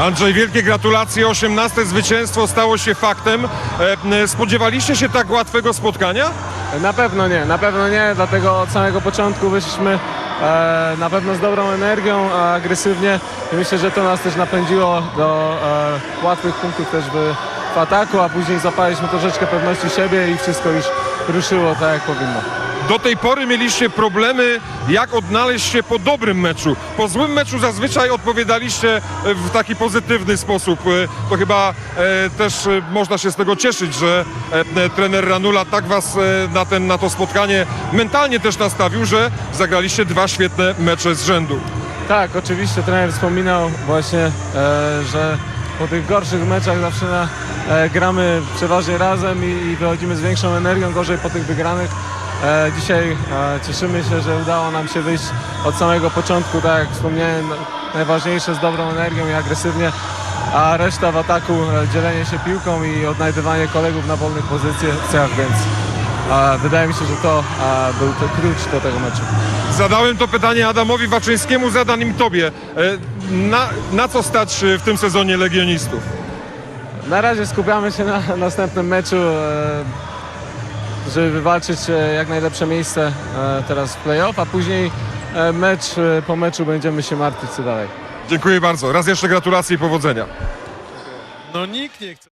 Andrzej, wielkie gratulacje. 18 zwycięstwo stało się faktem. E, Spodziewaliście się tak łatwego spotkania? Na pewno nie, na pewno nie, dlatego od samego początku wyszliśmy e, na pewno z dobrą energią, agresywnie i myślę, że to nas też napędziło do e, łatwych punktów też w, w ataku, a później zapaliśmy troszeczkę pewności siebie i wszystko już ruszyło tak jak powinno. Do tej pory mieliście problemy, jak odnaleźć się po dobrym meczu. Po złym meczu zazwyczaj odpowiadaliście e, w taki pozytywny sposób. E, To chyba e, też można się z tego cieszyć, że trener Ranula tak was na, ten, na to spotkanie mentalnie też nastawił, że zagraliście dwa świetne mecze z rzędu. Tak, oczywiście trener wspominał właśnie, e, że po tych gorszych meczach zawsze na, e, gramy przeważnie razem i, i wychodzimy z większą energią, gorzej po tych wygranych. E, dzisiaj e, cieszymy się, że udało nam się wyjść od samego początku, tak jak wspomniałem, najważniejsze z dobrą energią i agresywnie, a reszta w ataku e, dzielenie się piłką i odnajdywanie kolegów na wolnych pozycjach, więc wydaje mi się, że to był to klucz do tego meczu. Zadałem to pytanie Adamowi Waczyńskiemu, zadam im tobie. Na, na co stać w tym sezonie legionistów? Na razie skupiamy się na następnym meczu, żeby wywalczyć e, jak najlepsze miejsce e, teraz w playoff, a później e, mecz po meczu będziemy się martwić co dalej. Dziękuję bardzo. Raz jeszcze gratulacje i powodzenia. No nikt nie chce.